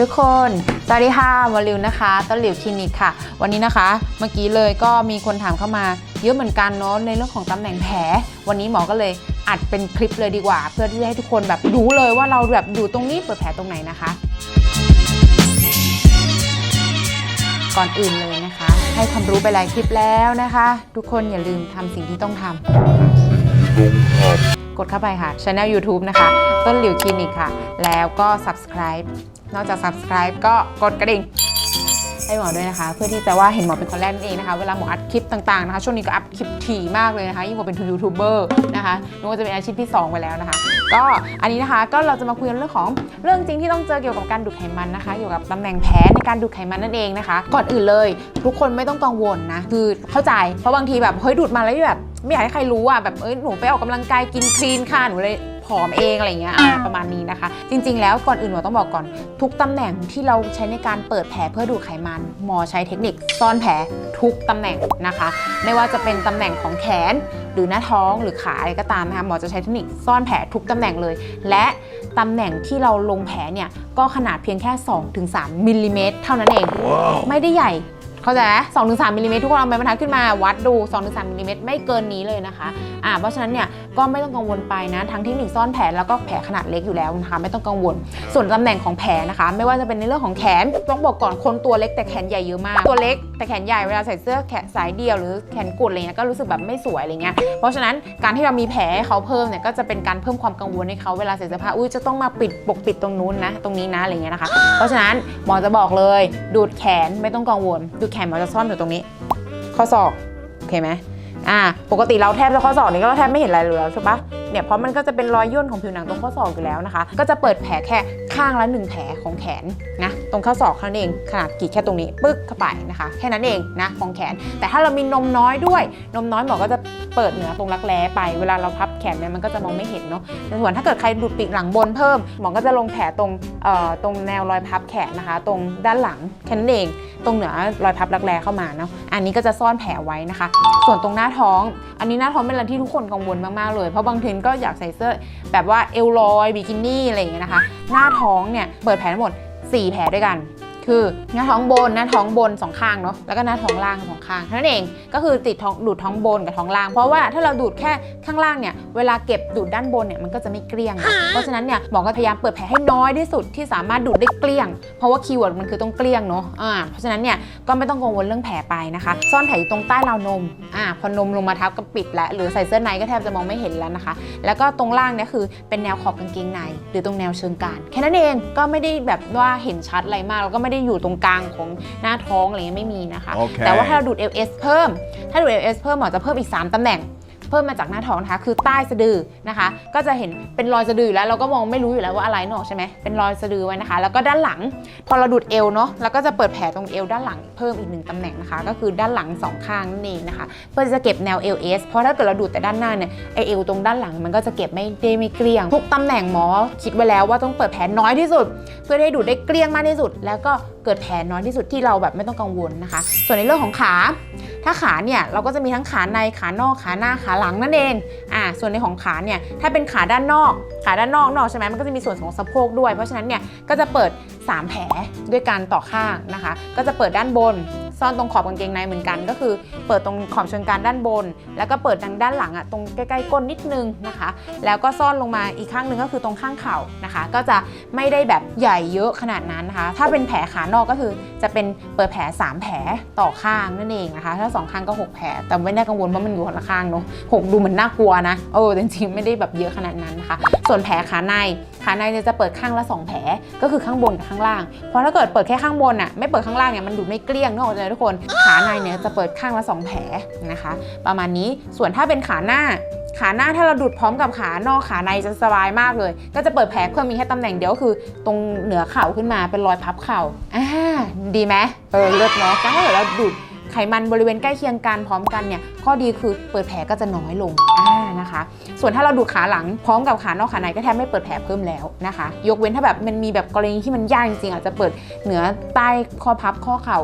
ทุกคน สวัสดีค่ะวลิวนะคะต้นหลิวคลินิกค่ะ วันนี้นะคะ เมื่อกี้เลยก็มีคนถามเข้ามาเยอะเหมือนกันเนาะในเรื่องของตำแหน่งแผล วันนี้หมอก็เลยอัดเป็นคลิปเลยดีกว่า เพื่อที่จะให้ทุกคนแบบรู้เลยว่าเราแบบอยู่ตรงนี้เปิดแผลตรงไหนนะคะ ก่อนอื่นเลยนะคะ ให้ความรู้ไปหลายคลิปแล้วนะคะ ทุกคนอย่าลืมทำสิ่งที่ต้องทำ กดเข้าไปค่ะช anel YouTube นะคะ ต้นหลิวคลินิกค่ะ แล้วก็ subscribe นอกจาก subscribe ก็กดกระดิ่ง ให้หมอด้วยนะคะ เพื่อที่จะว่าเห็นหมอเป็นคนแรกนั่นเองนะคะ เวลาหมออัดคลิปต่างๆนะคะ ช่วงนี้ก็อัพคลิปถี่มากเลยนะคะ ยิ่งกว่าเป็นยูทูบเบอร์นะคะนึกว่าจะเป็นอาชีพที่ 2 ไปแล้วนะคะ ก็อันนี้นะคะก็เราจะมาคุยเรื่องของเรื่องจริงที่ต้องเจอเกี่ยวกับการดูดไขมันนะคะ เกี่ยวกับตำแหน่งแผลในการดูดไขมันนั่นเองนะคะ ก่อนอื่นเลย ทุกคนไม่ต้องกังวลนะคือเข้าใจเพราะบางทีแบบเฮ้ยดูดมาแล้วแบบไม่อยากให้ใครรู้อะแบบเอ้ยหนูไปออกกำลังกายกินคลีนค่ะหนูเลย ผอมเองอะไรอย่างเงี้ยอ่าประมาณนี้นะคะ จริง ๆ แล้วก่อนอื่นหมอต้องบอกก่อนทุกตำแหน่งที่เราใช้ในการเปิดแผลเพื่อดูดไขมัน หมอใช้เทคนิคซ่อนแผลทุกตำแหน่งนะคะ ไม่ว่าจะเป็นตำแหน่งของแขน หรือหน้าท้องหรือขาอะไรก็ตามนะคะหมอจะใช้เทคนิคซ่อนแผลทุกตำแหน่งเลย และตำแหน่งที่เราลงแผลเนี่ยก็ขนาดเพียงแค่ 2-3มิลลิเมตรเท่านั้นเองไม่ได้ใหญ่ เข้าใจไหมสองถึงสามมิลลิเมตรทุกคนเอาไม้บรรทัดขึ้นมาวัดดู2อถึงสมิลลิเมตรไม่เกินนี้เลยนะคะอ่าเพราะฉะนั้นเนี่ยก็ไม่ต้องกังวลไปนะทั้งเทคนิคซ่อนแผลแล้วก็แผลขนาดเล็กอยู่แล้วนะคะไม่ต้องกังวล ส่วนตำแหน่งของแผลนะคะ ไม่ว่าจะเป็นในเรื่องของแขนต้องบอกก่อนคนตัวเล็กแต่แขนใหญ่เยอะมาก ตัวเล็กแต่แขนใหญ่เวลาใส่เสื้อแขนสายเดียวหรือแขนกุดอะไรเงี้ยก็รู้สึกแบบไม่สวยอะไรเงี้ยเพราะฉะนั้นการที่เรามีแผลเขาเพิ่มเนี่ยก็จะเป็นการเพิ่มความกังวลให้เขาเวลาใส่เสื้อผ้าอุ้ยจะต้องมาปิดปกปิดตรงนู้นนะตรงนี้นะอะไรเงี้ยนะคะ เพราะฉะนั้นหมอจะบอกเลยดูดแขนไม่ต้องกังวลดูดแขนมันจะซ่อนอยู่ตรงนี้ ข้อศอก โอเคไหมอ่า ปกติเราแทบจะข้อศอกนี้ก็แทบไม่เห็นอะไรเลยแล้วใช่ปะ เนี่ยเพราะมันก็จะเป็นรอยย่นของผิวหนังตรงข้อศอกอยู่แล้วนะคะ ก็จะเปิดแผลแค่ข้างละหนึ่งแผลของแขนนะตรงข้อศอกนั้นเองขนาดกี่แค่ตรงนี้ปึ๊กเข้าไปนะคะ แค่นั้นเองนะของแขน แต่ถ้าเรามีนมน้อยด้วย นมน้อยหมอก็จะเปิดเหนือตรงรักแร้ไปเวลาเราพับแขนเนี่ยมันก็จะมองไม่เห็นเนาะแต่ส่วนถ้าเกิดใครดูดปีกหลังบนเพิ่มหมอก็จะลงแผลตรงเอ่อตรงแนวรอยพับแขนนะคะ ตรงด้านหลังแค่นั้นเอง ตรงเหนือรอยพับรักแร้เข้ามาเนาะอันนี้ก็จะซ่อนแผลไว้นะคะ ส่วนตรงหน้าท้อง อันนี้หน้าท้องเป็นอะไรที่ทุกคนกังวลมากๆเลยเพราะบางทีก็อยากใส่เสื้อแบบว่าเอลลอยบิกินี่อะไรอย่างเงี้ยนะคะ หน้าท้องเนี่ยเปิดแผลทั้งหมด 4 แผลด้วยกัน คือหน้าท้องบนหน้าท้องบนสองข้างเนาะแล้วก็หน้าท้องล่างสองข้างเท่านั้นเองก็คือติดท้องดูดท้องบนกับท้องล่าง เพราะว่าถ้าเราดูดแค่ข้างล่างเนี่ยเวลาเก็บดูดด้านบนเนี่ยมันก็จะไม่เกลี้ยง เพราะฉะนั้นเนี่ยหมอก็พยายามเปิดแผลให้น้อยที่สุดที่สามารถดูดได้เกลี้ยง เพราะว่าคีย์เวิร์ดมันคือต้องเกลี้ยงเนาะอ่าเพราะฉะนั้นเนี่ยก็ไม่ต้องกังวลเรื่องแผลไปนะคะ ซ่อนแผลอยู่ตรงใต้ราวนมอ่าพอนมลงมาทับก็ปิดแล้วหรือใส่เสื้อในก็แทบจะมองไม่เห็นแล้วนะคะ แล้วก็ตรงล่างเนี่ยคือเป็นแนวขอบกางเกงใน หรือตรงแนวเชิงกรานแค่นั้นเองก็ไม่ได้แบบว่าเห็นชัดอะไรมากแล้วก็ไม่ได้อยู่ตรงกลางของหน้าท้องอะไรเงี้ยไม่มีนะคะโอเคแต่ว่าถ้าเราดูด LS เพิ่ม ถ้าดูด LS เพิ่มหมอจะเพิ่มอีก 3ตำแหน่งเพิ่มมาจากหน้าท้องนะคะ คือใต้สะดือนะคะ ก็จะเห็นเป็นรอยสะดือแล้วเราก็มองไม่รู้อยู่แล้วว่าอะไรเนอะใช่ไหมเป็นรอยสะดือไว้นะคะ แล้วก็ด้านหลังพอเราดูดเอวเนาะแล้วก็จะเปิดแผลตรงเอวด้านหลังเพิ่มอีกหนึ่งตำแหน่งนะคะ ก็คือด้านหลังสองข้างนั่นเองนะคะ เพื่อจะเก็บแนว LS เพราะถ้าเกิดเราดูดแต่ด้านหน้าเนี่ยไอเอวตรงด้านหลังมันก็จะเก็บไม่ได้ไม่เกลี้ยงทุกตำแหน่งหมอคิดไว้แล้วว่าต้องเปิดแผลน้อยที่สุด เพื่อให้ดูดได้เกลี้ยงมากที่สุด แล้วก็ เกิดแผลน้อยที่สุดที่เราแบบไม่ต้องกังวลนะคะ ส่วนในเรื่องของขา ถ้าขาเนี่ยเราก็จะมีทั้งขาในขานอกขาหน้าขาหลังนั่นเองอ่าส่วนในของขาเนี่ยถ้าเป็นขาด้านนอก ขาด้านนอกนอกใช่ไหมมันก็จะมีส่วนของสะโพกด้วย เพราะฉะนั้นเนี่ยก็จะเปิด 3 แผลด้วยกันต่อข้างนะคะ ก็จะเปิดด้านบน ซ่อนตรงขอบกางเกงในเหมือนกัน ก็คือ เปิดตรงขอบเชิงกานด้านบน แล้วก็เปิดทางด้านหลังอะตรงใกล้ๆก้นนิดนึงนะคะ แล้วก็ซ่อนลงมาอีกข้างหนึ่งก็คือตรงข้างเข่านะคะ ก็จะไม่ได้แบบใหญ่เยอะขนาดนั้นนะคะ ถ้าเป็นแผลขานอกก็คือจะเป็นเปิดแผล 3 แผลต่อข้างนั่นเองนะคะ ถ้า 2 ข้างก็ 6 แผล แต่ไม่ได้กังวลว่ามันอยู่คนละข้างเนาะหกดูเหมือนน่ากลัวนะ เออจริงๆไม่ได้แบบเยอะขนาดนั้นนะคะ ส่วนแผลขาใน ขาในเนี่ยจะเปิดข้างละ 2 แผล ก็คือข้างบนกับข้างล่าง เพราะถ้าเกิดเปิดแค่ข้างบนอะไม่เปิดข้างล่างเนี่ยมันดูดไม่เกลี้ยงนึกออกไหมทุกคน ขาในเนี่ยจะเปิดข้างละ 2 แผลนะคะ ประมาณนี้ ส่วนถ้าเป็นขาหน้าขาหน้าถ้าเราดูดพร้อมกับขานอกขาในจะสบายมากเลย ก็จะเปิดแผลเพิ่มมีแค่ตำแหน่งเดียวก็คือ ตรงเหนือเข่าขึ้นมาเป็นรอยพับเข่าอ่าดีไหมเออเลิศเนาะแต่ถ้าเกิดเราดูด ไขมันบริเวณใกล้เคียงกันพร้อมกันเนี่ยข้อดีคือเปิดแผลก็จะน้อยลงอ่านะคะ ส่วนถ้าเราดูดขาหลังพร้อมกับขานอกขาในก็แทบไม่เปิดแผลเพิ่มแล้วนะคะ ยกเว้นถ้าแบบมันมีแบบกรณีที่มันยากจริงๆอาจจะเปิดเหนือใต้ข้อพับข้อเข่า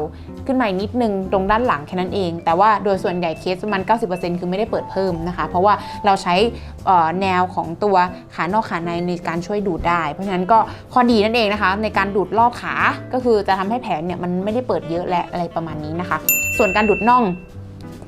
ขึ้นมาอีกนิดนึงตรงด้านหลังแค่นั้นเอง แต่ว่าโดยส่วนใหญ่เคสประมาณ 90%คือไม่ได้เปิดเพิ่มนะคะ เพราะว่าเราใช้เอ่อแนวของตัวขานอกขาในในการช่วยดูดได้ เพราะฉะนั้นก็ข้อดีนั่นเองนะคะ ในการดูดรอบขาก็คือจะทำให้แผลเนี่ยมันไม่ได้เปิดเยอะและอะไรประมาณนี้นะคะ ส่วนการดูดน่อง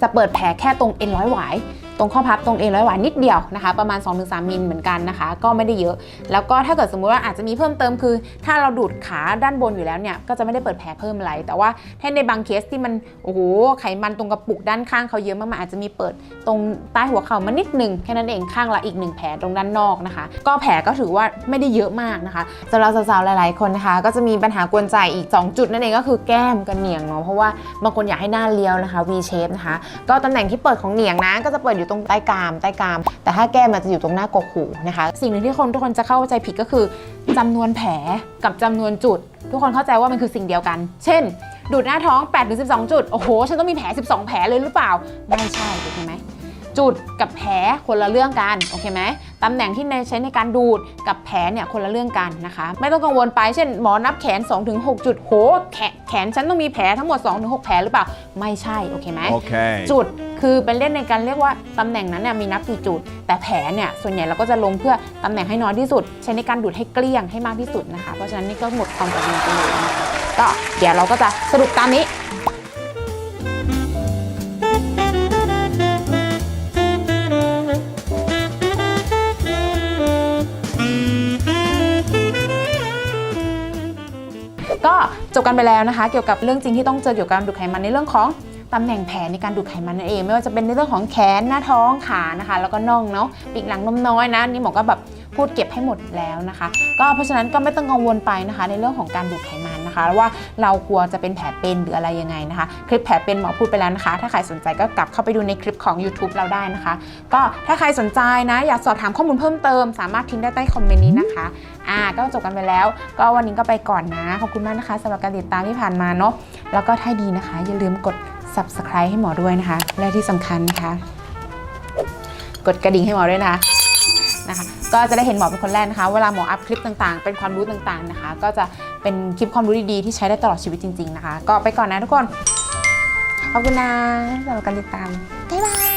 จะเปิดแผลแค่ตรงเอ็นร้อยหวาย รงข้อพับตรงเอ็นร้อยหวายนิดเดียวนะคะ ประมาณ 2-3 มิลเหมือนกันนะคะ ก็ไม่ได้เยอะ แล้วก็ถ้าเกิดสมมุติว่าอาจจะมีเพิ่มเติมคือ ถ้าเราดูดขาด้านบนอยู่แล้วเนี่ยก็จะไม่ได้เปิดแผลเพิ่มอะไร แต่ว่าถ้าในบางเคสที่มันโอ้โหไขมันตรงกระปุกด้านข้างเขาเยอะมากๆอาจจะมีเปิดตรงใต้หัวเข่ามานิดหนึงแค่นั้นเองข้างละอีกหนึ่งแผลตรงด้านนอกนะคะ ก็แผลก็ถือว่าไม่ได้เยอะมากนะคะสำหรับสาวๆหลาย ๆ คนนะคะ ก็จะมีปัญหากวนใจอีก 2 จุดนั่นเองก็คือแก้มกับเหนียงเนาะเพราะว่าบางคนอยากให้หน้าเรียวนะคะ V shape นะคะ ก็ตำแหน่งที่เปิดของเหนียงนะก็จะเปิดอยู่ตรงใต้กรามใต้กราม แต่ถ้าแก้มมันจะอยู่ตรงหน้ากกหูนะคะ สิ่งหนึ่งที่คนทุกคนจะเข้าใจผิดก็คือจำนวนแผลกับจำนวนจุด ทุกคนเข้าใจว่ามันคือสิ่งเดียวกัน เช่น ดูดหน้าท้อง8ถึง12 จุด โอ้โห ฉันต้องมีแผล 12 แผลเลยหรือเปล่า ไม่ใช่ถูกไหม จุดกับแผลคนละเรื่องกันโอเคไหมตำแหน่งที่ในใช้ในการดูดกับแผลเนี่ยคนละเรื่องกันนะคะ ไม่ต้องกังวลไปเช่นหมอนับแขน 2-6 จุดโหแขนแขนฉันต้องมีแผลทั้งหมด 2-6 แผลหรือเปล่า ไม่ใช่โอเคไหม Okay. จุดคือเป็นเล่นในการเรียกว่าตำแหน่งนั้นเนี่ยมีนับกี่จุด แต่แผลเนี่ยส่วนใหญ่เราก็จะลงเพื่อตำแหน่งให้น้อยที่สุด ใช้ในการดูดให้เกลี้ยงให้มากที่สุดนะคะ เพราะฉะนั้นนี่ก็หมดความกังวลไปเลยนะคะก็เดี๋ยวเราก็จะสรุปตามนี้ บกันไปแล้วนะคะ เกี่ยวกับเรื่องจริงที่ต้องเจอเกี่ยวกับการดูดไขมันในเรื่องของตำแหน่งแผลในการดูดไขมันนั่นเอง ไม่ว่าจะเป็นในเรื่องของแขนหน้าท้องขานะคะ แล้วก็น่องเนาะปีกหลังนมน้อยนะนี่หมอก็แบบพูดเก็บให้หมดแล้วนะคะ ก็เพราะฉะนั้นก็ไม่ต้องกังวลไปนะคะ ในเรื่องของการดูดไขมัน นะคะว่าเรากลัวจะเป็นแผลเป็นหรืออะไรยังไงนะคะ คลิปแผลเป็นหมอพูดไปแล้วนะคะ ถ้าใครสนใจก็กลับเข้าไปดูในคลิปของ YouTube เราได้นะคะ ก็ถ้าใครสนใจนะ อยากสอบถามข้อมูลเพิ่มเติม สามารถทิ้งได้ใต้คอมเมนต์นี้นะคะอ่าก็จบกันไปแล้ว ก็วันนี้ก็ไปก่อนนะ ขอบคุณมากนะคะสำหรับการติดตามที่ผ่านมาเนาะแล้วก็ถ้าดีนะคะ อย่าลืมกด subscribe ให้หมอด้วยนะคะ และที่สำคัญนะคะ กดกระดิ่งให้หมอด้วยนะคะนะคะ ก็จะได้เห็นหมอเป็นคนแรกนะคะ เวลาหมออัพคลิปต่างๆ เป็นความรู้ต่างๆนะคะ ก็จะ เป็นคลิปความรู้ดีๆที่ใช้ได้ตลอดชีวิตจริง ๆ นะคะ ก็ไปก่อนนะทุกคน ขอบคุณนะสำหรับการติดตาม บ๊ายบาย